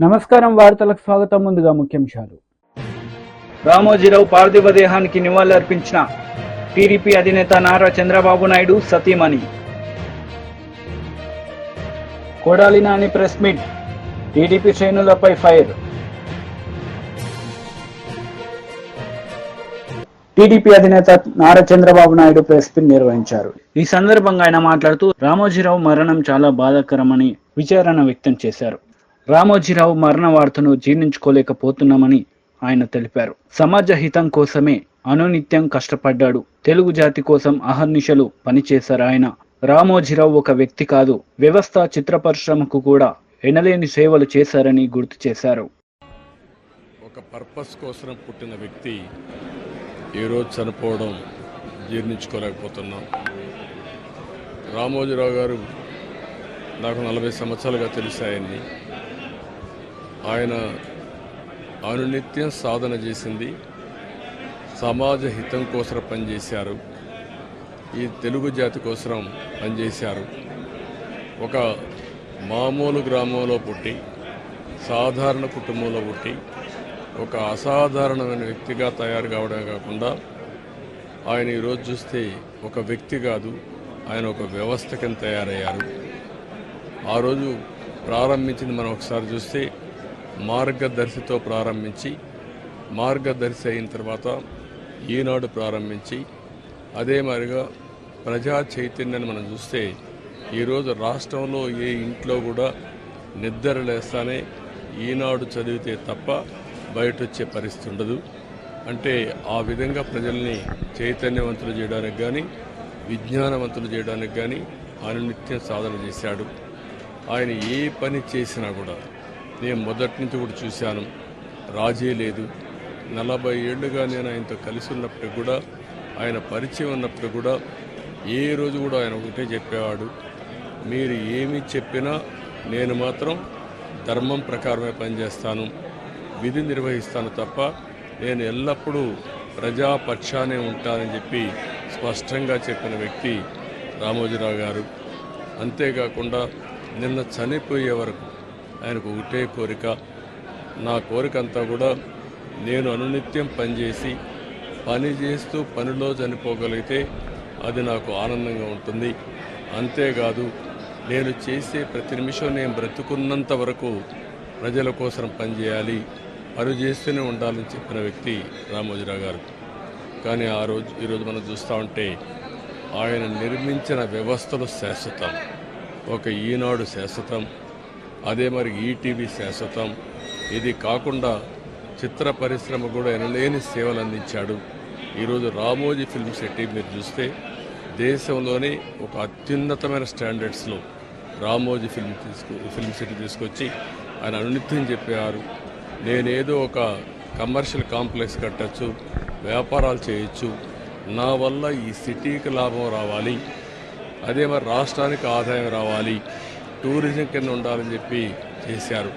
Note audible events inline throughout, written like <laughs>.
నమస్కారం వార్తలకు స్వాగతం. ముందుగా ముఖ్యాంశాలు. రామోజీరావు పార్థివ దేహానికి నివాళులర్పించిన టీడీపీ అధినేత నారా చంద్రబాబు నాయుడు సతీమణి. Kodali Nani press meet. TDP శ్రేణులపై ఫైర్. టీడీపీ అధినేత నారా చంద్రబాబు నాయుడు ప్రెస్ మీట్ నిర్వహించారు. ఈ సందర్భంగా ఆయన మాట్లాడుతూ రామోజీరావు మరణం చాలా బాధాకరమని విచారణ వ్యక్తం చేశారు. రామోజీరావు మరణ వార్తను జీర్ణించుకోలేకపోతున్నామని ఆయన తెలిపారు. సమాజ హితం కోసమే అనునిత్యం కష్టపడ్డాడు. తెలుగు జాతి కోసం అహర్నిశలు పనిచేశారు ఆయన. రామోజీరావు ఒక వ్యక్తి కాదు. వ్యవస్థ చిత్ర పరిశ్రమకు కూడా ఎనలేని సేవలు చేశారని గుర్తు చేశారు. ఒక పర్పస్ కోసం పుట్టిన వ్యక్తి ఈరోజు చనిపోవడం జీర్ణించుకోలేకపోతున్నాం. రామోజీరావు గారు నాకు నలభై సంవత్సరాలుగా తెలిసాయని ఆయన అనునిత్యం సాధన చేసింది. సమాజ హితం కోసం పనిచేశారు. ఈ తెలుగు జాతి కోసం పనిచేశారు. ఒక మామూలు గ్రామంలో పుట్టి సాధారణ కుటుంబంలో పుట్టి ఒక అసాధారణమైన వ్యక్తిగా తయారు కావడమే కాకుండా ఆయన ఈరోజు చూస్తే ఒక వ్యక్తి కాదు ఆయన ఒక వ్యవస్థ కింద తయారయ్యారు. ఆ రోజు ప్రారంభించింది మనం ఒకసారి చూస్తే మార్గదర్శితో ప్రారంభించి మార్గదర్శి అయిన తర్వాత ఈనాడు ప్రారంభించి అదే మాదిరిగా ప్రజా చైతన్యాన్ని మనం చూస్తే ఈరోజు రాష్ట్రంలో ఏ ఇంట్లో కూడా నిద్ర లేస్తానే ఈనాడు చదివితే తప్ప బయట వచ్చే పరిస్థితి ఉండదు. అంటే ఆ విధంగా ప్రజల్ని చైతన్యవంతులు చేయడానికి కానీ విజ్ఞానవంతులు చేయడానికి కానీ అనునిత్యం సాధన చేశాడు. ఆయన ఏ పని చేసినా కూడా నేను మొదటి నుంచి కూడా చూశాను. రాజీ లేదు. నలభై ఏళ్ళుగా నేను ఆయనతో కలిసి ఉన్నప్పటికి కూడా ఆయన పరిచయం ఉన్నప్పుడు కూడా ఏ రోజు కూడా ఆయన ఒకటే చెప్పేవాడు. మీరు ఏమి చెప్పినా నేను మాత్రం ధర్మం ప్రకారమే పనిచేస్తాను. విధి నిర్వహిస్తాను తప్ప నేను ఎల్లప్పుడూ ప్రజాపక్షానే ఉంటానని చెప్పి స్పష్టంగా చెప్పిన వ్యక్తి రామోజీరావు గారు. అంతేకాకుండా నిన్న చనిపోయే వరకు ఆయనకు ఒకటే కోరిక. నా కోరిక అంతా కూడా నేను అనునిత్యం పనిచేసి పని చేస్తూ పనిలో చనిపోగలిగితే అది నాకు ఆనందంగా ఉంటుంది. అంతేకాదు నేను చేసే ప్రతి నిమిషం నేను బ్రతుకున్నంత వరకు ప్రజల కోసం పనిచేయాలి పని చేస్తూనే ఉండాలని చెప్పిన వ్యక్తి రామోజీరావు గారు. కానీ ఆ రోజు ఈరోజు మనం చూస్తూ ఉంటే ఆయన నిర్మించిన వ్యవస్థలు శాశ్వతం. ఒక ఈనాడు శాశ్వతం. అదే మరి ఈటీవీ శాశ్వతం. ఇది కాకుండా చిత్ర పరిశ్రమ కూడా ఎనలేని సేవలు అందించాడు. ఈరోజు రామోజీ ఫిల్మ్ సిటీ మీరు చూస్తే దేశంలోనే ఒక అత్యున్నతమైన స్టాండర్డ్స్లో రామోజీ ఫిల్మ్ తీసుకు ఫిల్మ్ సిటీ తీసుకొచ్చి ఆయన అనునిత్యం చెప్పారు. నేనేదో ఒక కమర్షియల్ కాంప్లెక్స్ కట్టచ్చు వ్యాపారాలు చేయొచ్చు నా వల్ల ఈ సిటీకి లాభం రావాలి అదే మరి రాష్ట్రానికి ఆదాయం రావాలి టూరిజం కింద ఉండాలని చెప్పి చేశారు.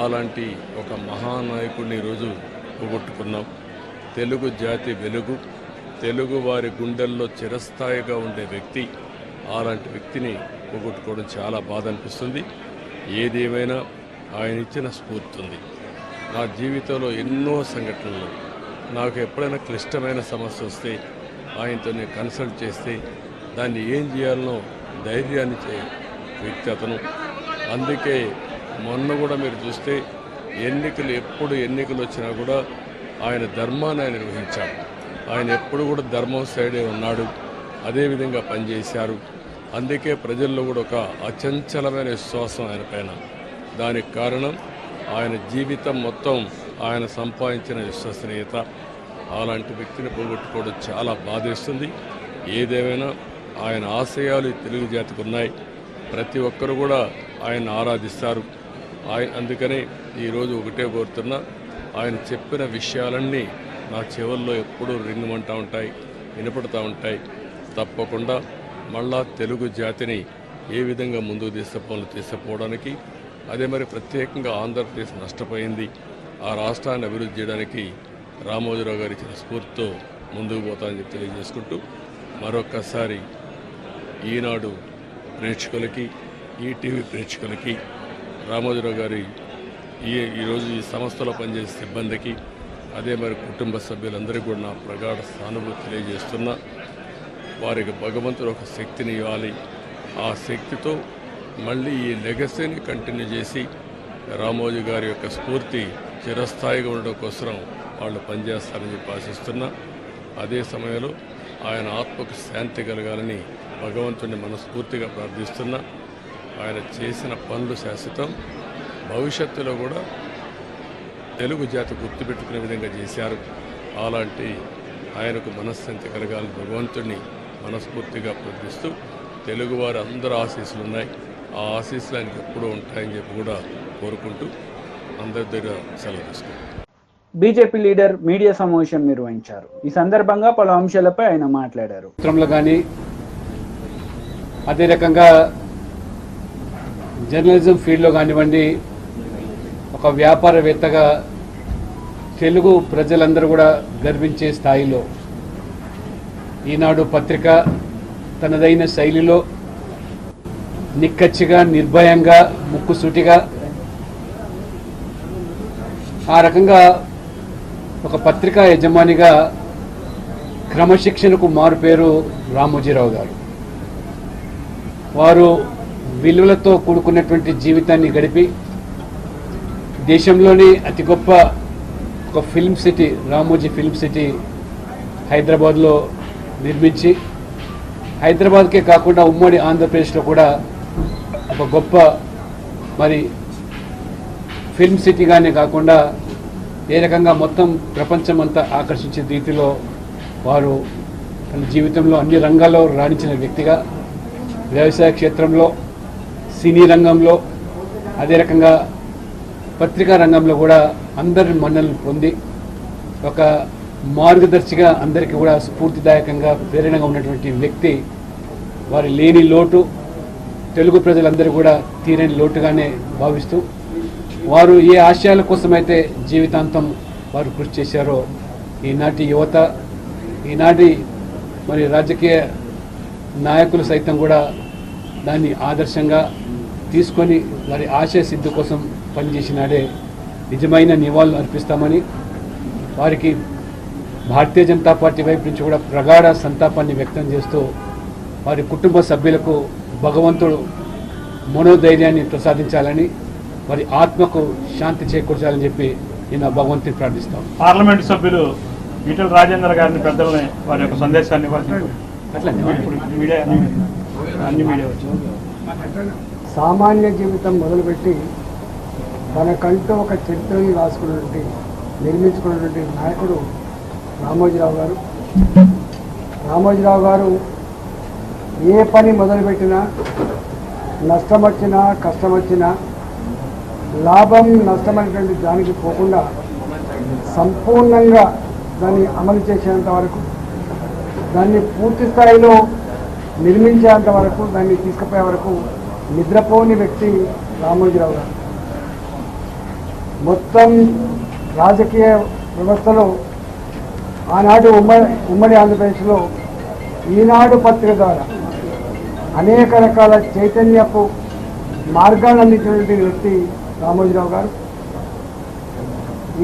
అలాంటి ఒక మహానాయకుడిని ఈరోజు పోగొట్టుకున్నాం. తెలుగు జాతి వెలుగు తెలుగు వారి గుండెల్లో చిరస్థాయిగా ఉండే వ్యక్తి అలాంటి వ్యక్తిని పోగొట్టుకోవడం చాలా బాధ అనిపిస్తుంది. ఏదేమైనా ఆయన ఇచ్చిన స్ఫూర్తి ఉంది నా జీవితంలో ఎన్నో సంఘటనలు. నాకు ఎప్పుడైనా క్లిష్టమైన సమస్య వస్తే ఆయనతో నేను కన్సల్ట్ చేస్తే దాన్ని ఏం చేయాలనో ధైర్యాన్ని చేయాలి వ్యక్తి అతను. అందుకే మొన్న కూడా మీరు చూస్తే ఎన్నికలు ఎప్పుడు ఎన్నికలు వచ్చినా కూడా ఆయన ధర్మాన్ని ఆయన నిర్వహించాడు. ఆయన ఎప్పుడు కూడా ధర్మం సైడే ఉన్నాడు. అదేవిధంగా పనిచేశారు. అందుకే ప్రజల్లో కూడా ఒక అచంచలమైన విశ్వాసం ఆయన పైన. దానికి కారణం ఆయన జీవితం మొత్తం ఆయన సంపాదించిన విశ్వసనీయత. అలాంటి వ్యక్తిని పోగొట్టుకోవడం చాలా బాధేస్తుంది. ఏదేమైనా ఆయన ఆశయాలు తెలుగు జాతికి ఉన్నాయి. ప్రతి ఒక్కరు కూడా ఆయన ఆరాధిస్తారు. ఆయన అందుకనే ఈరోజు ఒకటే కోరుతున్నా ఆయన చెప్పిన విషయాలన్నీ నా చెవుల్లో ఎప్పుడూ రింగమంటూ ఉంటాయి వినపడుతూ ఉంటాయి. తప్పకుండా మళ్ళా తెలుగు జాతిని ఏ విధంగా ముందుకు తీసుకుపోవాలో తీసుకుపోవడానికి అదే మరి ప్రత్యేకంగా ఆంధ్రప్రదేశ్ నష్టపోయింది. ఆ రాష్ట్రాన్ని అభివృద్ధి చేయడానికి రామోజీరావు గారు ఇచ్చిన స్ఫూర్తితో ముందుకు పోతానని చెప్పి తెలియజేసుకుంటూ మరొక్కసారి ఈనాడు ప్రేక్షకులకి ఈటీవీ ప్రేక్షకులకి రామోజీరావు గారి ఈ ఈరోజు ఈ సంస్థలో పనిచేసే సిబ్బందికి అదే మరి కుటుంబ సభ్యులందరికీ కూడా నా ప్రగాఢ సానుభూతి తెలియజేస్తున్నా. వారికి భగవంతుడు ఒక శక్తిని ఇవ్వాలి. ఆ శక్తితో మళ్ళీ ఈ లెగసీని కంటిన్యూ చేసి రామోజీ గారి యొక్క స్ఫూర్తి చిరస్థాయిగా ఉండడం కోసం వాళ్ళు పనిచేస్తారని చెప్పి ఆశిస్తున్నా. అదే సమయంలో ఆయన ఆత్మకు శాంతి కలగాలని భగవంతుడిని మనస్ఫూర్తిగా ప్రార్థిస్తున్నా. ఆయన చేసిన పనులు శాశ్వతం. భవిష్యత్తులో కూడా తెలుగు జాతి గుర్తుపెట్టుకునే విధంగా చేశారు. అలాంటి ఆయనకు మనశ్శాంతి కలగాలని భగవంతుడిని మనస్ఫూర్తిగా ప్రార్థిస్తూ తెలుగువారి అందరూ ఆశీస్సులు ఉన్నాయి. ఆ ఆశీస్సులు ఆయనకి ఎప్పుడూ ఉంటాయని చెప్పి కూడా కోరుకుంటూ అందరి దగ్గర సెలవు తీసుకుంటాం బీజేపీ లీడర్ మీడియా సమావేశం నిర్వహించారు. ఈ సందర్భంగా పలు అంశాలపై ఆయన మాట్లాడారు. చిత్రంలో కానీ అదే రకంగా జర్నలిజం ఫీల్డ్లో కానివ్వండి ఒక వ్యాపారవేత్తగా తెలుగు ప్రజలందరూ కూడా గర్వించే స్థాయిలో ఈనాడు పత్రిక తనదైన శైలిలో నిక్కచ్చిగా నిర్భయంగా ముక్కుసూటిగా ఆ రకంగా ఒక పత్రికా యజమానిగా క్రమశిక్షణకు మారు పేరు రామోజీరావు గారు. వారు విలువలతో కూడుకున్నటువంటి జీవితాన్ని గడిపి దేశంలోని అతి గొప్ప ఒక film city Ramoji film city హైదరాబాద్లో నిర్మించి హైదరాబాద్కే కాకుండా ఉమ్మడి ఆంధ్రప్రదేశ్లో కూడా ఒక గొప్ప మరి ఫిల్మ్ సిటీగానే కాకుండా ఏ రకంగా మొత్తం ప్రపంచం అంతా ఆకర్షించే రీతిలో వారు తన జీవితంలో అన్ని రంగాల్లో రాణించిన వ్యక్తిగా వ్యవసాయ క్షేత్రంలో సినీ రంగంలో అదే రకంగా పత్రికా రంగంలో కూడా అందరి మన్నలను పొంది ఒక మార్గదర్శిగా అందరికీ కూడా స్ఫూర్తిదాయకంగా ప్రేరణగా ఉన్నటువంటి వ్యక్తి వారి లేని లోటు తెలుగు ప్రజలందరూ కూడా తీరని లోటుగానే భావిస్తూ వారు ఏ ఆశయాల కోసమైతే జీవితాంతం వారు కృషి చేశారో ఈనాటి యువత ఈనాటి మరి రాజకీయ నాయకులు సైతం కూడా దాన్ని ఆదర్శంగా తీసుకొని వారి ఆశయ సిద్ధి కోసం పనిచేసినాడే నిజమైన నివాళులు అర్పిస్తామని వారికి భారతీయ జనతా పార్టీ వైపు నుంచి కూడా ప్రగాఢ సంతాపాన్ని వ్యక్తం చేస్తూ వారి కుటుంబ సభ్యులకు భగవంతుడు మనోధైర్యాన్ని ప్రసాదించాలని వారి ఆత్మకు శాంతి చేకూర్చాలని చెప్పి నేను భగవంతుని ప్రార్థిస్తాను. పార్లమెంటు సభ్యులు ఈటల రాజేంద్ర గారిని పెద్దలని వారి యొక్క సందేశాన్ని మీడియా అన్ని మీడియా సామాన్య జీవితం మొదలుపెట్టి తనకంటూ ఒక చరిత్రని రాసుకున్నటువంటి నిర్మించుకున్నటువంటి నాయకుడు రామోజీరావు గారు. రామోజీరావు గారు ఏ పని మొదలుపెట్టినా నష్టం వచ్చినా కష్టం వచ్చినా లాభం నష్టమైనటువంటి దానికి పోకుండా సంపూర్ణంగా దాన్ని అమలు చేసేంత వరకు దాన్ని పూర్తి స్థాయిలో నిర్మించేంత వరకు దాన్ని తీసుకుపోయే వరకు నిద్రపోని వ్యక్తి రామోజీరావు గారు. మొత్తం రాజకీయ వ్యవస్థలో ఆనాడు ఉమ్మడి ఉమ్మడి ఆంధ్రప్రదేశ్లో ఈనాడు పత్రిక ద్వారా అనేక రకాల చైతన్యపు మార్గాన్ని అందించినటువంటి వ్యక్తి రామోజీరావు గారు.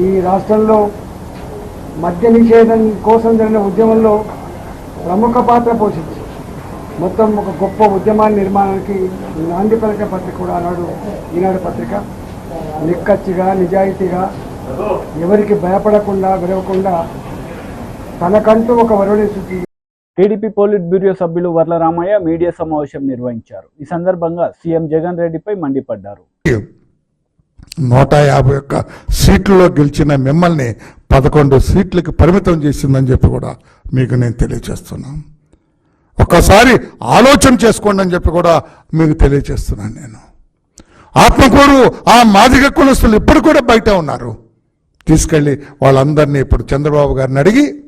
ఈ రాష్ట్రంలో మద్య నిషేధం కోసం జరిగిన ఉద్యమంలో ప్రముఖ పాత్ర పోషించి మొత్తం ఒక గొప్ప ఉద్యమాన్ని నిర్మాణానికి నాంది పలికే పత్రిక కూడా ఆనాడు ఈనాడు పత్రిక. నిక్కచ్చిగా నిజాయితీగా ఎవరికి భయపడకుండా విరవకుండా తనకంటూ ఒక వరుణి శుచి టీడీపీ పోలిట్ బ్యూరో సభ్యులు వర్ల రామయ్య మీడియా సమావేశం నిర్వహించారు. ఈ సందర్భంగా సీఎం జగన్ రెడ్డిపై మండిపడ్డారు. నూట యాభై ఒక్క సీట్లలో గెలిచిన మిమ్మల్ని పదకొండు సీట్లకు పరిమితం చేసిందని చెప్పి కూడా మీకు నేను తెలియజేస్తున్నాను. ఒక్కసారి ఆలోచన చేసుకోండి అని చెప్పి కూడా మీకు తెలియజేస్తున్నాను నేను. ఆత్మకూరు ఆ మాదిగ కులస్తులు ఇప్పుడు కూడా బయట ఉన్నారు. తీసుకెళ్ళి వాళ్ళందరినీ ఇప్పుడు చంద్రబాబు గారిని అడిగి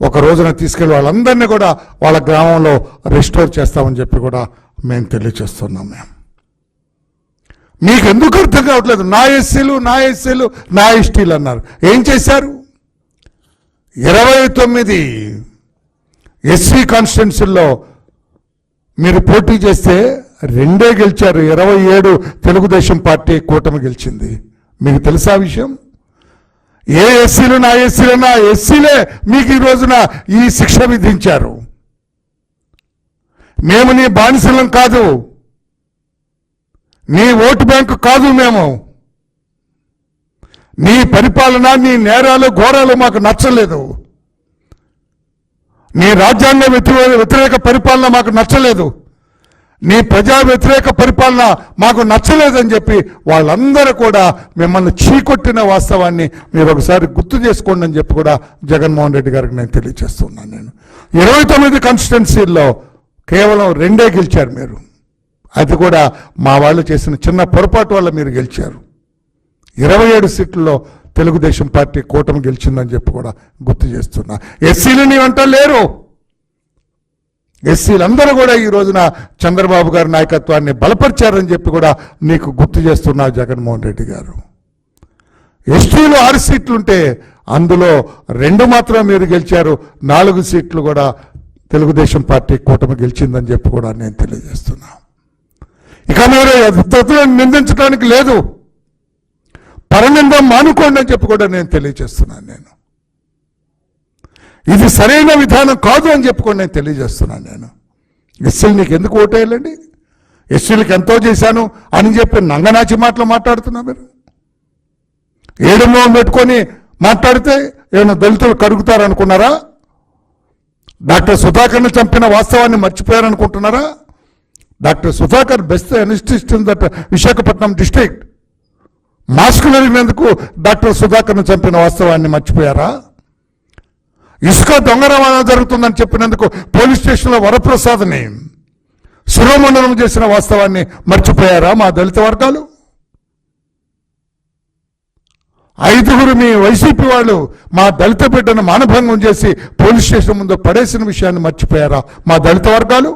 ఒక రోజున తీసుకెళ్ళి వాళ్ళందరినీ కూడా వాళ్ళ గ్రామంలో రిస్టోర్ చేస్తామని చెప్పి కూడా మేము తెలియజేస్తున్నాం మేము. మీకు ఎందుకు అర్థం కావట్లేదు? నా ఎస్సీలు నా ఎస్సీలు నా ఎస్టీలు అన్నారు. ఏం చేశారు? ఇరవై తొమ్మిది ఎస్సీ కాన్స్టిట్యున్సీల్లో మీరు పోటీ చేస్తే రెండే గెలిచారు. ఇరవై ఏడు తెలుగుదేశం పార్టీ కూటమి గెలిచింది. మీకు తెలుసా విషయం? ఏ ఎస్సీలు నా ఎస్సీలు నా ఎస్సీలే మీకు ఈ రోజున ఈ శిక్ష విధించారు. మేము నీ బానిసలం కాదు. నీ ఓటు బ్యాంకు కాదు మేము. నీ పరిపాలన నీ నేరాలు ఘోరాలు మాకు నచ్చలేదు. నీ రాజ్యాంగ వ్యతిరేక వ్యతిరేక పరిపాలన మాకు నచ్చలేదు. నీ ప్రజా వ్యతిరేక పరిపాలన మాకు నచ్చలేదని చెప్పి వాళ్ళందరూ కూడా మిమ్మల్ని చీకొట్టిన వాస్తవాన్ని మీరు ఒకసారి గుర్తు చేసుకోండి అని చెప్పి కూడా జగన్మోహన్ రెడ్డి గారికి నేను తెలియజేస్తున్నాను నేను. ఇరవై తొమ్మిది కాన్స్టిట్యున్సీల్లో కేవలం రెండే గెలిచారు మీరు. అది కూడా మా వాళ్ళు చేసిన చిన్న పొరపాటు వల్ల మీరు గెలిచారు. ఇరవై ఏడు సీట్లలో తెలుగుదేశం పార్టీ కూటమి గెలిచిందని చెప్పి కూడా గుర్తు చేస్తున్నా. ఎస్సీలు నీ లేరు. ఎస్సీలందరూ కూడా ఈ రోజున చంద్రబాబు గారి నాయకత్వాన్ని బలపరిచారని చెప్పి కూడా నీకు గుర్తు చేస్తున్నా జగన్మోహన్ రెడ్డి గారు. ఎస్టీలు ఆరు సీట్లుంటే అందులో రెండు మాత్రం మీరు గెలిచారు. నాలుగు సీట్లు కూడా తెలుగుదేశం పార్టీ కూటమి గెలిచిందని చెప్పి కూడా నేను తెలియజేస్తున్నా. ఇక మీరు నిందించడానికి లేదు. పరణంగా మానుకోండి అని చెప్పి కూడా నేను తెలియజేస్తున్నాను నేను. ఇది సరైన విధానం కాదు అని చెప్పి కూడా నేను తెలియజేస్తున్నాను నేను. ఎస్సీలు నీకు ఎందుకు ఓటేయాలండి? ఎస్సీలకు ఎంతో చేశాను అని చెప్పి నంగనాచి మాటలు మాట్లాడుతున్నా మీరు. ఏడు పెట్టుకొని మాట్లాడితే ఏమైనా దళితులు కడుగుతారనుకున్నారా డాక్టర్ సుధాకర్ని చంపిన వాస్తవాన్ని మర్చిపోయారనుకుంటున్నారా? డాక్టర్ సుధాకర్ బెస్ట్ అనిష్టిస్తుంది ఇన్ దట్ విశాఖపట్నం డిస్ట్రిక్ట్. మాస్కులు అడిగినందుకు డాక్టర్ సుధాకర్ను చంపిన వాస్తవాన్ని మర్చిపోయారా? ఇసుక దొంగ రవాణా జరుగుతుందని చెప్పినందుకు పోలీస్ స్టేషన్లో వరప్రసాద్ని శిరోమండనం చేసిన వాస్తవాన్ని మర్చిపోయారా మా దళిత వర్గాలు? ఐదుగురు మీ వైసీపీ వాళ్ళు మా దళిత బిడ్డను మానభంగం చేసి పోలీస్ స్టేషన్ ముందు పడేసిన విషయాన్ని మర్చిపోయారా మా దళిత వర్గాలు?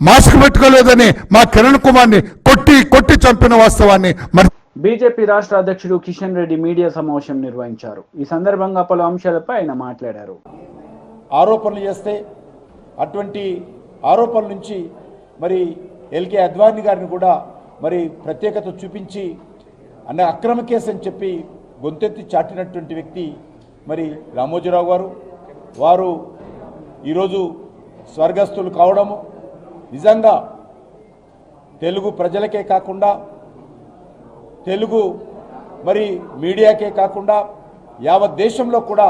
మాస్క్ పెట్టుకోలేదని మా కిరణ్ కుమార్ని కొట్టి కొట్టి చంపిన వాస్తవాన్ని మరి బీజేపీ రాష్ట్ర అధ్యక్షుడు కిషన్ రెడ్డి మీడియా సమావేశం నిర్వహించారు. ఈ సందర్భంగా పలు అంశాలపై ఆయన మాట్లాడారు. ఆరోపణలు చేస్తే అటువంటి ఆరోపణల నుంచి మరి ఎల్కే అద్వాని గారిని కూడా మరి ప్రత్యేకత చూపించి అన్న అక్రమ కేసు అని చెప్పి గొంతెత్తి చాటినటువంటి వ్యక్తి మరి రామోజీరావు గారు. వారు ఈరోజు స్వర్గస్థులు కావడము. నిజంగా తెలుగు ప్రజలకే కాకుండా తెలుగు మరి మీడియాకే కాకుండా యావత్ దేశంలో కూడా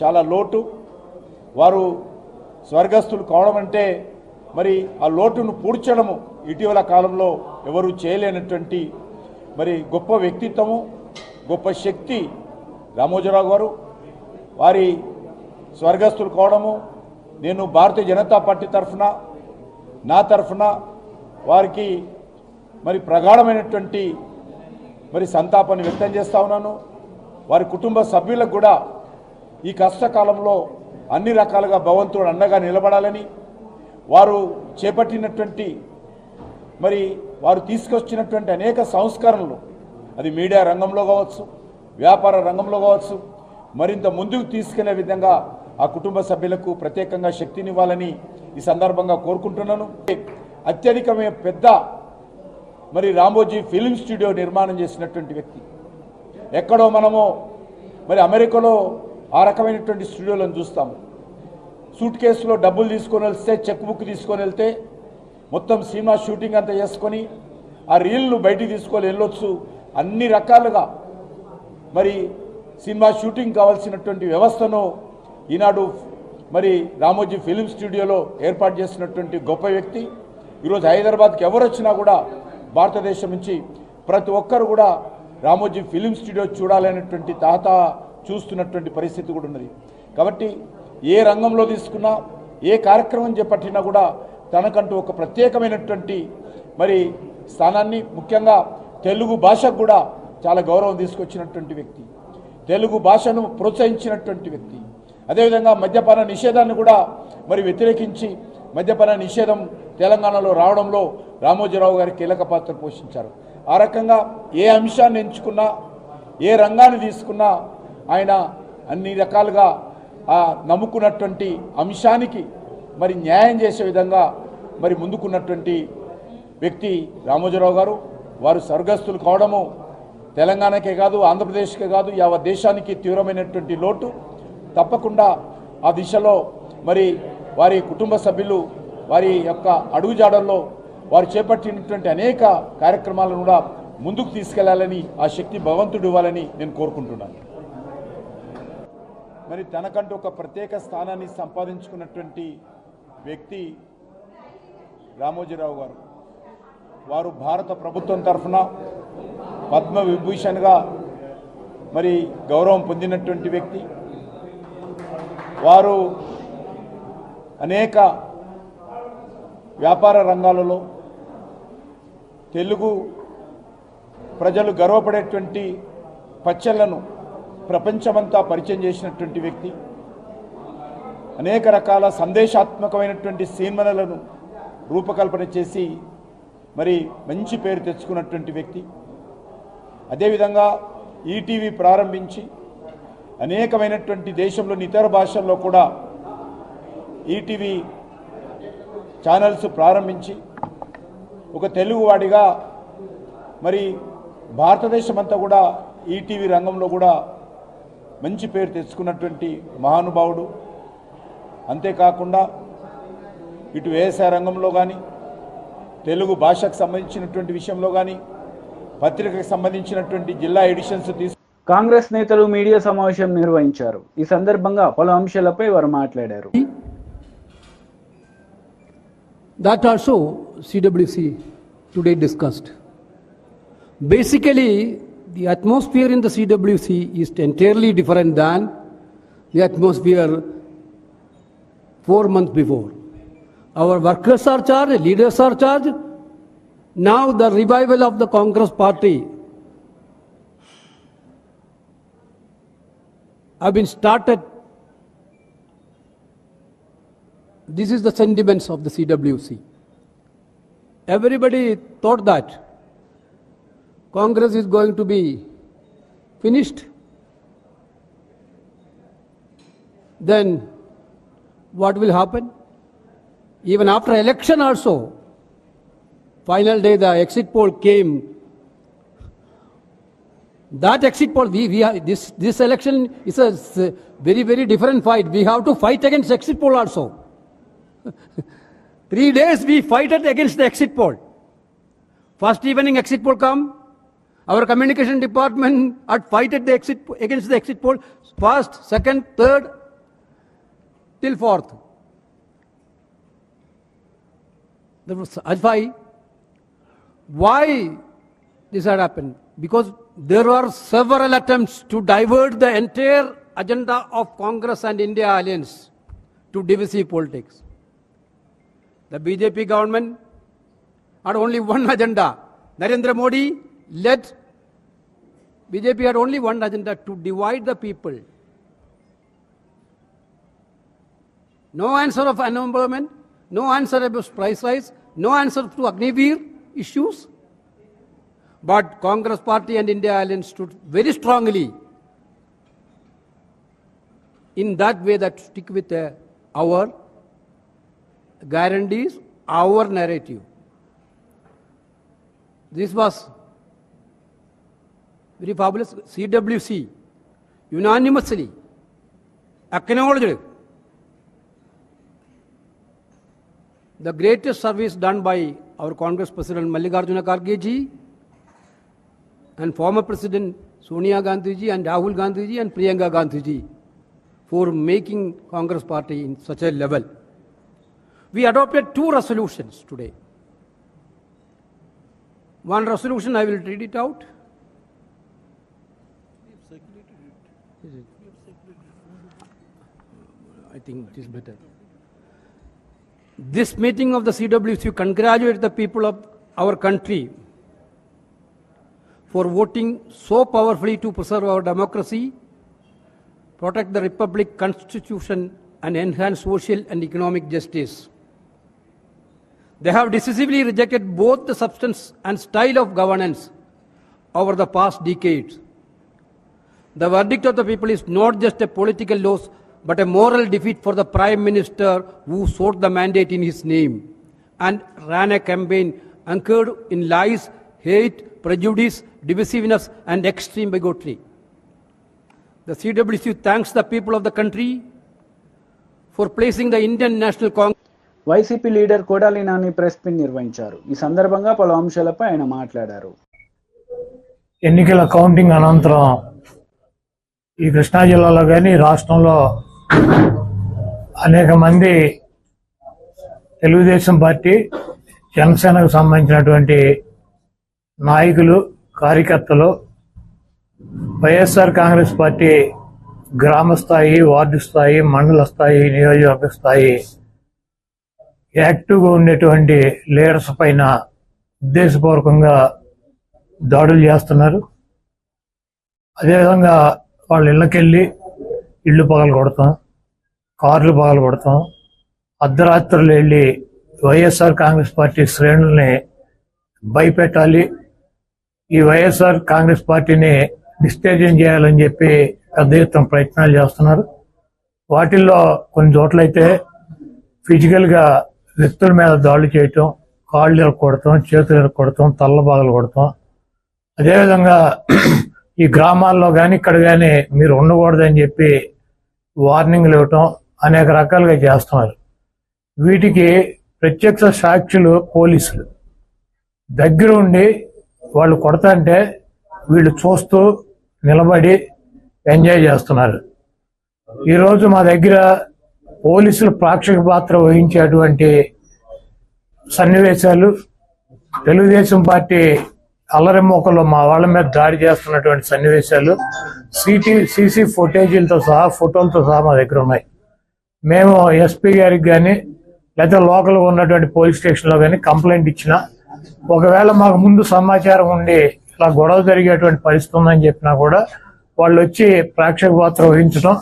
చాలా లోటు. వారు స్వర్గస్థులు కావడం అంటే మరి ఆ లోటును పూడ్చడము ఇటీవల కాలంలో ఎవరు చేయలేనటువంటి మరి గొప్ప వ్యక్తిత్వము గొప్ప శక్తి రామోజీరావు గారు. వారి స్వర్గస్థులు కావడము నేను భారతీయ జనతా పార్టీ తరఫున నా తరఫున వారికి మరి ప్రగాఢమైనటువంటి మరి సంతాపాన్ని వ్యక్తం చేస్తా ఉన్నాను. వారి కుటుంబ సభ్యులకు కూడా ఈ కష్టకాలంలో అన్ని రకాలుగా భగవంతుడు అండగా నిలబడాలని వారు చేపట్టినటువంటి మరి వారు తీసుకొచ్చినటువంటి అనేక సంస్కరణలు అది మీడియా రంగంలో కావచ్చు వ్యాపార రంగంలో కావచ్చు మరింత ముందుకు తీసుకెళ్ళే విధంగా ఆ కుటుంబ సభ్యులకు ప్రత్యేకంగా శక్తినివ్వాలని ఈ సందర్భంగా కోరుకుంటున్నాను. అత్యధికమైన పెద్ద మరి రామోజీ ఫిలిం స్టూడియో నిర్మాణం చేసినటువంటి వ్యక్తి. ఎక్కడో మనము మరి అమెరికాలో ఆ రకమైనటువంటి స్టూడియోలను చూస్తాము. సూట్ కేసులో డబ్బులు తీసుకొని వెళ్తే చెక్ బుక్ తీసుకొని వెళ్తే మొత్తం సినిమా షూటింగ్ అంతా చేసుకొని ఆ రీల్ను బయటికి తీసుకొని వెళ్ళొచ్చు. అన్ని రకాలుగా మరి సినిమా షూటింగ్ కావాల్సినటువంటి వ్యవస్థను ఈనాడు మరి రామోజీ ఫిలిం స్టూడియోలో ఏర్పాటు చేసినటువంటి గొప్ప వ్యక్తి. ఈరోజు హైదరాబాద్కి ఎవరు వచ్చినా కూడా భారతదేశం నుంచి ప్రతి ఒక్కరు కూడా రామోజీ ఫిలిం స్టూడియో చూడాలనేటువంటి తాత చూస్తున్నటువంటి పరిస్థితి కూడా ఉన్నది. కాబట్టి ఏ రంగంలో తీసుకున్నా ఏ కార్యక్రమం చేపట్టినా కూడా తనకంటూ ఒక ప్రత్యేకమైనటువంటి మరి స్థానాన్ని ముఖ్యంగా తెలుగు భాషకు కూడా చాలా గౌరవం తీసుకొచ్చినటువంటి వ్యక్తి. తెలుగు భాషను ప్రోత్సహించినటువంటి వ్యక్తి. అదేవిధంగా మద్యపాన నిషేధాన్ని కూడా మరి వ్యతిరేకించి మద్యపాన నిషేధం తెలంగాణలో రావడంలో రామోజీరావు గారి కీలక పాత్ర పోషించారు. ఆ రకంగా ఏ అంశాన్ని ఎంచుకున్నా ఏ రంగాన్ని తీసుకున్నా ఆయన అన్ని రకాలుగా ఆ నమ్ముకున్నటువంటి అంశానికి మరి న్యాయం చేసే విధంగా మరి ముందుకున్నటువంటి వ్యక్తి రామోజీరావు గారు. వారు స్వర్గస్థులు కావడము తెలంగాణకే కాదు ఆంధ్రప్రదేశ్కే కాదు యావత్ దేశానికి తీవ్రమైనటువంటి లోటు. తప్పకుండా ఆ దిశలో మరి వారి కుటుంబ సభ్యులు వారి యొక్క అడుగుజాడల్లో వారు చేపట్టినటువంటి అనేక కార్యక్రమాలను కూడా ముందుకు తీసుకెళ్ళాలని ఆ శక్తి భగవంతుడు ఇవ్వాలని నేను కోరుకుంటున్నాను. మరి తనకంటూ ఒక ప్రత్యేక స్థానాన్ని సంపాదించుకున్నటువంటి వ్యక్తి రామోజీరావు గారు. వారు భారత ప్రభుత్వం తరఫున పద్మ విభూషణ్గా మరి గౌరవం పొందినటువంటి వ్యక్తి. వారు అనేక వ్యాపార రంగాలలో తెలుగు ప్రజలు గర్వపడేటువంటి పచ్చళ్ళను ప్రపంచమంతా పరిచయం చేసినటువంటి వ్యక్తి. అనేక రకాల సందేశాత్మకమైనటువంటి సినిమాలను రూపకల్పన చేసి మరి మంచి పేరు తెచ్చుకున్నటువంటి వ్యక్తి. అదేవిధంగా ఈటీవీ ప్రారంభించి అనేకమైనటువంటి దేశంలోని ఇతర భాషల్లో కూడా ఈటీవీ ఛానల్స్ ప్రారంభించి ఒక తెలుగువాడిగా మరి భారతదేశం అంతా కూడా ఈటీవీ రంగంలో కూడా మంచి పేరు తెచ్చుకున్నటువంటి మహానుభావుడు. అంతేకాకుండా ఇటు వ్యవసాయ రంగంలో కానీ తెలుగు భాషకు సంబంధించినటువంటి విషయంలో కానీ పత్రికకు సంబంధించినటువంటి జిల్లా ఎడిషన్స్ తీసు కాంగ్రెస్ నేతలు మీడియా సమావేశం నిర్వహించారు. ఈ సందర్భంగా పలు అంశాలపై వారు మాట్లాడారు. That also CWC today discussed. Basically, the atmosphere in the CWC is entirely different than the atmosphere four months before. Our workers are charged, leaders are charged. Now the revival of the Congress party have been started. This is the sentiments of the CWC. Everybody thought that Congress is going to be finished. Then what will happen? Even after election also, final day the exit poll came. That exit poll, we, we have, this, this election is a very, very different fight. We have to fight against exit poll also. <laughs> Three days we fight against the exit poll. First evening exit poll come. Our communication department <laughs> had fighted the exit against the exit poll. First, second, third, till fourth. That was why. Why this had happened? Because there were several attempts to divert the entire agenda of Congress and India alliance to divisive politics. The BJP government had only one agenda. Narendra Modi led BJP had only one agenda to divide the people. No answer of unemployment, no answer about price rise, no answer to Agniveer issues. But Congress party and India alliance stood very strongly in that way that stick with uh, our guarantees, our narrative. This was very fabulous. CWC unanimously acknowledged the greatest service done by our Congress President Mallikarjuna Kharge ji and former President Sonia Gandhi ji and Rahul Gandhi ji and Priyanka Gandhi ji for making Congress party in such a level. We adopted two resolutions today. One resolution, I will read it out. I think it is better. This meeting of the CWC congratulates the people of our country for voting so powerfully to preserve our democracy, protect the republic constitution and enhance social and economic justice. They have decisively rejected both the substance and style of governance over the past decades. The verdict of the people is not just a political loss, but a moral defeat for the Prime Minister who sought the mandate in his name and ran a campaign anchored in lies hate, prejudice, divisiveness, and extreme bigotry. The CWC thanks the people of the country for placing the Indian National Congress. YCP leader Kodali Nani press meet నిర్వహించారు. ఈ సందర్భంగా పలు అంశాలపై ఆయన మాట్లాడారు. ఎన్నికల counting అనంతరం ఈ కృష్ణా జిల్లాలో కానీ రాష్ట్రంలో అనేక మంది తెలుగుదేశం పార్టీ జనసేనకు సంబంధించినటువంటి నాయకులు కార్యకర్తలు వైఎస్ఆర్ కాంగ్రెస్ పార్టీ గ్రామ స్థాయి వార్డు స్థాయి మండల స్థాయి నియోజకవర్గ స్థాయి యాక్టివ్గా ఉండేటువంటి లీడర్స్ పైన ఉద్దేశపూర్వకంగా దాడులు చేస్తున్నారు. అదేవిధంగా వాళ్ళ ఇళ్ళకెళ్ళి ఇళ్ళు పగలు కొడతాం కార్లు పగలు కొడతాం అర్ధరాత్రులు వెళ్ళి వైఎస్ఆర్ కాంగ్రెస్ పార్టీ శ్రేణుల్ని భయపెట్టాలి ఈ వైఎస్ఆర్ కాంగ్రెస్ పార్టీని డిస్టేజం చేయాలని చెప్పి పెద్ద ఎత్తున ప్రయత్నాలు చేస్తున్నారు. వాటిల్లో కొన్ని చోట్లయితే ఫిజికల్గా వ్యక్తుల మీద దాడులు చేయటం కాళ్ళు ఇరక్కొడతాం చేతులు ఇరక్కొడతాం తల్ల బాగలు కొడతాం. అదేవిధంగా ఈ గ్రామాల్లో కానీ ఇక్కడ కానీ మీరు ఉండకూడదని చెప్పి వార్నింగ్లు ఇవ్వటం అనేక రకాలుగా చేస్తున్నారు. వీటికి ప్రత్యక్ష సాక్షులు పోలీసులు. దగ్గర ఉండి వాళ్ళు కొడతంటే వీళ్ళు చూస్తూ నిలబడి ఎంజాయ్ చేస్తున్నారు. ఈరోజు మా దగ్గర పోలీసులు ప్రేక్షక పాత్ర వహించేటువంటి సన్నివేశాలు. తెలుగుదేశం పార్టీ అల్లరిమోకలో మా వాళ్ళ మీద దాడి చేస్తున్నటువంటి సన్నివేశాలు. సిటీ సీసీ ఫుటేజీలతో సహా ఫోటోలతో సహా మా దగ్గర ఉన్నాయి. మేము ఎస్పీ గారికి కానీ లేదా లోకల్గా ఉన్నటువంటి పోలీస్ స్టేషన్లో కానీ కంప్లైంట్ ఇచ్చినా ఒకవేళ మాకు ముందు సమాచారం ఉండి ఇలా గొడవ జరిగేటువంటి పరిస్థితి ఉందని చెప్పినా కూడా వాళ్ళు వచ్చి ప్రేక్షక పాత్ర వహించడం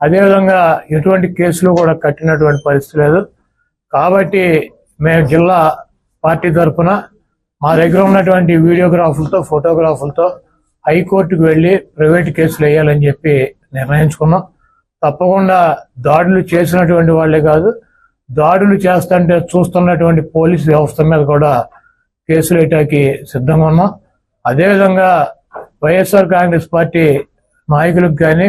అదేవిధంగా ఎటువంటి కేసులు కూడా కట్టినటువంటి పరిస్థితి లేదు. కాబట్టి మేము జిల్లా పార్టీ తరఫున మా దగ్గర ఉన్నటువంటి వీడియోగ్రాఫులతో ఫోటోగ్రాఫులతో హైకోర్టుకు వెళ్ళి ప్రైవేట్ కేసులు వేయాలని చెప్పి నిర్ణయించుకున్నాం. తప్పకుండా దాడులు చేసినటువంటి వాళ్ళే కాదు దాడులు చేస్తుంటే చూస్తున్నటువంటి పోలీస్ వ్యవస్థ మీద కూడా కేసులు వేయటానికి సిద్ధంగా ఉన్నాం. అదేవిధంగా వైఎస్ఆర్ కాంగ్రెస్ పార్టీ నాయకులకు కానీ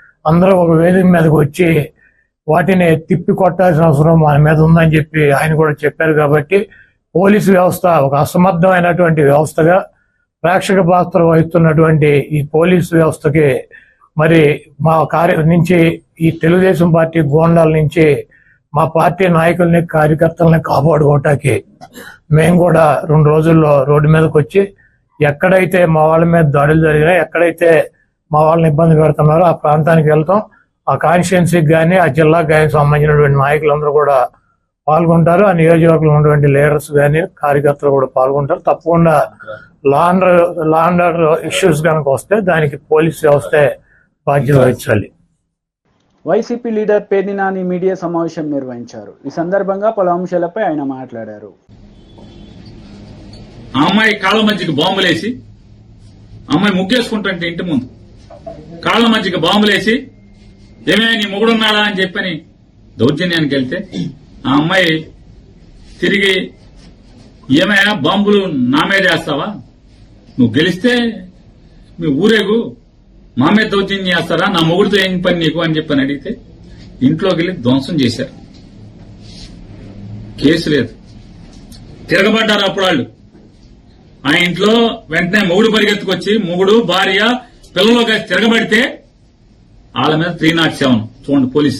అందరూ ఒక వేదిక మీదకి వచ్చి వాటిని తిప్పి కొట్టాల్సిన అవసరం మన మీద ఉందని చెప్పి ఆయన కూడా చెప్పారు కాబట్టి పోలీసు వ్యవస్థ ఒక అసమర్థమైనటువంటి వ్యవస్థగా ప్రేక్షక పాత్ర వహిస్తున్నటువంటి ఈ పోలీసు వ్యవస్థకి మరి మా కార్య నుంచి ఈ తెలుగుదేశం పార్టీ గోండాల నుంచి మా పార్టీ నాయకుల్ని కార్యకర్తల్ని కాపాడుకోవటానికి మేము కూడా రెండు రోజుల్లో రోడ్డు మీదకి వచ్చి ఎక్కడైతే మా వాళ్ళ మీద దాడులు జరిగినా ఎక్కడైతే మా వాళ్ళని ఇబ్బంది పెడుతున్నారో. ఆ ప్రాంతానికి వెళ్తాం. ఆ కాన్స్టిట్యున్సీకి కానీ ఆ జిల్లాకు కానీ సంబంధించినటువంటి నాయకులందరూ కూడా పాల్గొంటారు. ఆ నియోజకవర్గంలో ఉన్నటువంటి లీడర్స్ కానీ కార్యకర్తలు కూడా పాల్గొంటారు. తప్పకుండా law and law and issues కనుక వస్తే దానికి పోలీస్ వ్యవస్థే బాధ్యత వహించాలి. YCP leader Perni Nani media సమావేశం నిర్వహించారు. ఈ సందర్భంగా పలు అంశాలపై ఆయన మాట్లాడారు. ఆ అమ్మాయి కాళ్ళ మధ్యకి బాంబులేసి అమ్మాయి ముగ్గేసుకుంటుంటే ఇంటి ముందు. కాళ్ళ మధ్యకి బాంబులేసి ఏమే నీ మొగుడున్నాడా? అని చెప్పని దౌర్జన్యానికి వెళ్తే ఆ అమ్మాయి తిరిగి ఏమే బాంబులు నా మీద వేస్తావా? నువ్వు గెలిస్తే మీ ఊరేగు మా మీద దౌర్జన్యం చేస్తారా? నా మొగుడితో ఏం పని నీకు? అని చెప్పని అడిగితే ఇంట్లోకి వెళ్ళి ధ్వంసం చేశారు. కేసు లేదు. తిరగబడ్డారు అప్పుడు వాళ్ళు. ఆ ఇంట్లో వెంటనే మొగుడు పరిగెత్తుకొచ్చి మొగుడు భార్య పిల్లలు తిరగబడితే వాళ్ళ మీద త్రీ నాట్ సెవెన్ చూడండి పోలీస్.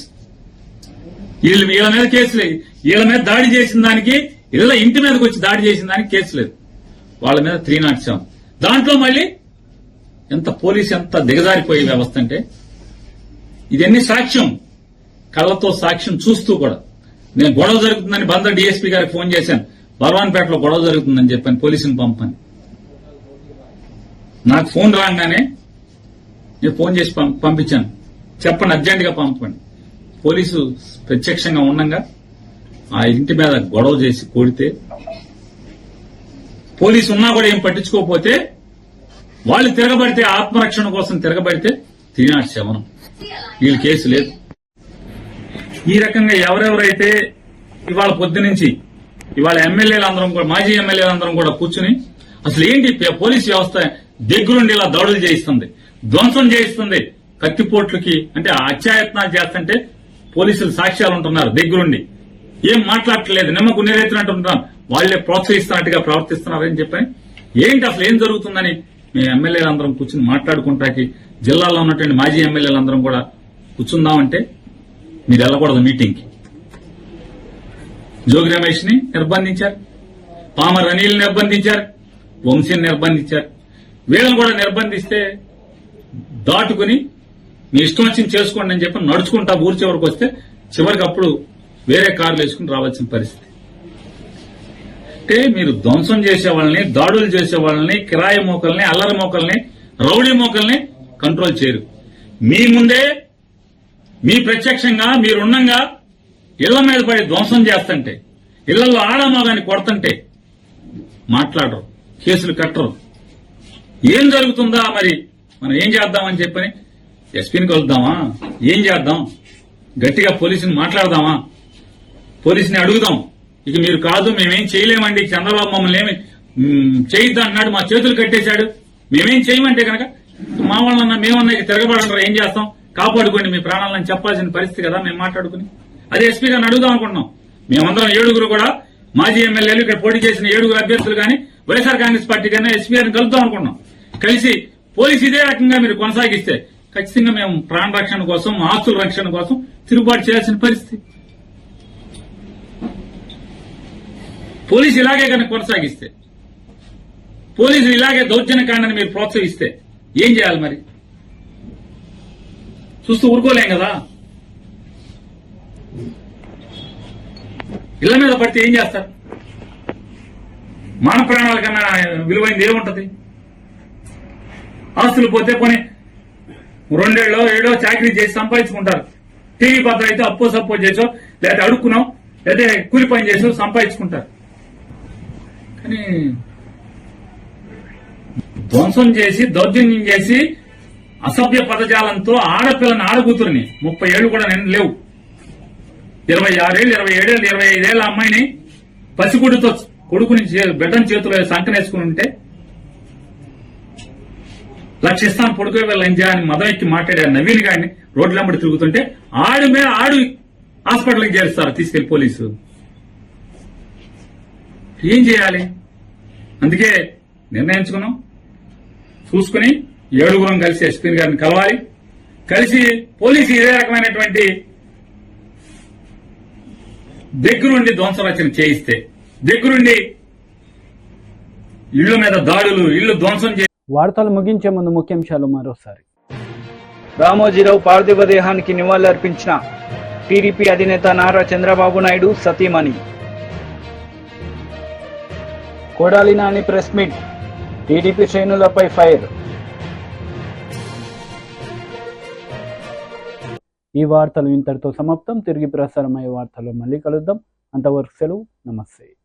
వీళ్ళు వీళ్ళ మీద కేసు లేదు. వీళ్ళ మీద దాడి చేసిన దానికి ఇళ్ళ ఇంటి మీదకి వచ్చి దాడి చేసిన దానికి కేసు లేదు. వాళ్ళ మీద త్రీ నాట్ సెవెన్ దాంట్లో మళ్ళీ ఎంత పోలీస్ ఎంత దిగజారిపోయే వ్యవస్థ అంటే ఇదన్నీ సాక్ష్యం? కళ్ళతో సాక్ష్యం చూస్తూ కూడా. నేను గొడవ జరుగుతుందని బందర్ డీఎస్పీ గారికి ఫోన్ చేశాను. బర్వాన్పేటలో గొడవ జరుగుతుందని చెప్పాను పోలీసుని పంపని నాకు ఫోన్ రాగానే నేను ఫోన్ చేసి పంపించాను. చెప్పండి అర్జెంటుగా పంపండి. పోలీసు ప్రత్యక్షంగా ఉండగా ఆ ఇంటి మీద గొడవ చేసి కొడితే పోలీసు ఉన్నా కూడా ఏం పట్టించుకోకపోతే వాళ్ళు తిరగబడితే ఆత్మరక్షణ కోసం తిరగబడితే తినాడు శవనం. వీళ్ళు కేసు లేదు. ఈ రకంగా ఎవరెవరైతే ఇవాళ పొద్దు నుంచి ఇవాళ ఎమ్మెల్యేలు అందరం కూడా మాజీ ఎమ్మెల్యేలు అందరం కూడా కూర్చుని అసలు ఏంటి పోలీస్ వ్యవస్థ దగ్గరుండి ఇలా దాడులు చేయిస్తుంది? ధ్వంసం చేయిస్తుంది. కత్తిపోట్లకి అంటే అత్యాయత్నాలు చేస్తుంటే పోలీసులు సాక్ష్యాలు ఉంటున్నారు దగ్గరుండి. ఏం మాట్లాడట్లేదు నిమ్మకు నీరెత్తినట్టు వాళ్ళే ప్రోత్సహిస్తున్నట్టుగా ప్రవర్తిస్తున్నారని చెప్పని. ఏంటి అసలు ఏం జరుగుతుందని మీ ఎమ్మెల్యేలందరం కూర్చుని మాట్లాడుకుంటాకి జిల్లాలో ఉన్నటువంటి మాజీ ఎమ్మెల్యేలందరం కూడా కూర్చుందామంటే మీరు వెళ్ళకూడదు మీటింగ్కి జోగి రమేష్ని నిర్బంధించారు. పామర్ అనిల్ నిర్బంధించారు. వంశీని నిర్బంధించారు. వీళ్ళని కూడా నిర్బంధిస్తే దాటుకుని మీ ఇష్టం వచ్చింది చేసుకోండి అని చెప్పి నడుచుకుంటా ఊరి చివరికి వస్తే చివరికి అప్పుడు వేరే కార్లు వేసుకుని రావాల్సిన పరిస్థితి. అంటే మీరు ధ్వంసం చేసే వాళ్ళని దాడులు చేసే వాళ్ళని కిరాయి మోకల్ని అల్లరి మోకల్ని రౌడీ మోకల్ని కంట్రోల్ చేయరు. మీ ముందే మీ ప్రత్యక్షంగా మీరున్నంగా ఇళ్ళ మీద పడి ధ్వంసం చేస్తుంటే ఇళ్ళలో ఆడమోగాన్ని కొడుతుంటే మాట్లాడరు కేసులు కట్టరు. ఏం జరుగుతుందా మరి? మనం ఏం చేద్దామని చెప్పని? ఎస్పీని కలుద్దామా? ఏం చేద్దాం? గట్టిగా పోలీసుని మాట్లాడదామా? పోలీసుని అడుగుదాం. ఇక మీరు కాదు మేమేం చేయలేమండి. చంద్రబాబు మమ్మల్ని ఏమి మ్, అన్నాడు మా చేతులు కట్టేశాడు. మేమేం చేయమంటే కనుక మా వాళ్ళన్నా మేమన్నా ఇక తిరగబడంటారు ఏం చేస్తాం? కాపాడుకోండి మీ ప్రాణాలను చెప్పాల్సిన పరిస్థితి కదా మేము మాట్లాడుకుని. అదే ఎస్పీ గారిని అడుగుదాం అనుకుంటున్నాం. మేమందరం ఏడుగురు కూడా మాజీ ఎమ్మెల్యేలు ఇక్కడ పోటీ చేసిన ఏడుగురు అభ్యర్థులు కానీ వైఎస్ఆర్ కాంగ్రెస్ పార్టీ కన్నా ఎస్పీ గారిని కలుద్దాం అనుకున్నాం కలిసి పోలీసు ఇదే రకంగా మీరు కొనసాగిస్తే ఖచ్చితంగా మేము ప్రాణ రక్షణ కోసం ఆస్తుల రక్షణ కోసం తిరుగుబాటు చేయాల్సిన పరిస్థితి. పోలీసు ఇలాగే కనుక కొనసాగిస్తే పోలీసులు ఇలాగే దౌర్జన్యకాండని మీరు ప్రోత్సహిస్తే ఏం చేయాలి మరి? చూస్తూ ఊరుకోలేం కదా? ఇళ్ళ మీద పడితే ఏం చేస్తారు? మాన ప్రాణాల కన్నా విలువైంది ఏముంటది? ఆస్తులు పోతే కొని రెండేళ్ళో ఏడో చాకరీ చేసి సంపాదించుకుంటారు. టీవీ పత్రం అయితే అప్పో సప్పు చేసో లేదా అడుక్కున్నాం లేదా కూలి పని చేసో సంపాదించుకుంటారు. కానీ ధ్వంసం చేసి దౌర్జన్యం చేసి అసభ్య పదజాలంతో ఆడపిల్లని ఆడకూతురిని ముప్పై ఏళ్ళు కూడా నేను లేవు. ఇరవై ఆరేళ్ళు ఇరవై ఏడేళ్ళు ఇరవై ఐదేళ్ళ అమ్మాయిని పసిగుడితో కొడుకుని చే- బిడ్డని చేతిలో సంకనేసుకుని ఉంటే లక్షిస్తాను పడుకో వెళ్ళంజా అని మదం ఎక్కి మాట్లాడారు నవీన్ గారిని రోడ్లమ్మడి తిరుగుతుంటే ఆడు మీద ఆడు హాస్పిటల్కి చేరుస్తారు తీసుకెళ్ళి పోలీసు. ఏం చేయాలి? అందుకే నిర్ణయించుకున్నాం. చూసుకుని ఏడుగురం కలిసి ఎస్పీ గారిని కలవాలి. కలిసి పోలీసు ఇదే రకమైనటువంటి దగ్గరుండి ధ్వంసరచన చేయిస్తే దగ్గరుండి ఇళ్ళ మీద దాడులు ఇళ్ళు ధ్వంసం వార్తలు ముగించే ముందు ముఖ్యాంశాలు మరోసారి. రామోజీరావు పార్థివ దేహానికి నివాళులర్పించిన టీడీపీ అధినేత నారా చంద్రబాబు నాయుడు సతీమణి. Kodali Nani press meet TDP శ్రేణులపై ఫైర్. ఈ వార్తలు ఇంతటితో సమాప్తం. తిరిగి ప్రసారమయ్యే వార్తలు మళ్ళీ కలుద్దాం. అంతవరకు సెలవు. నమస్తే.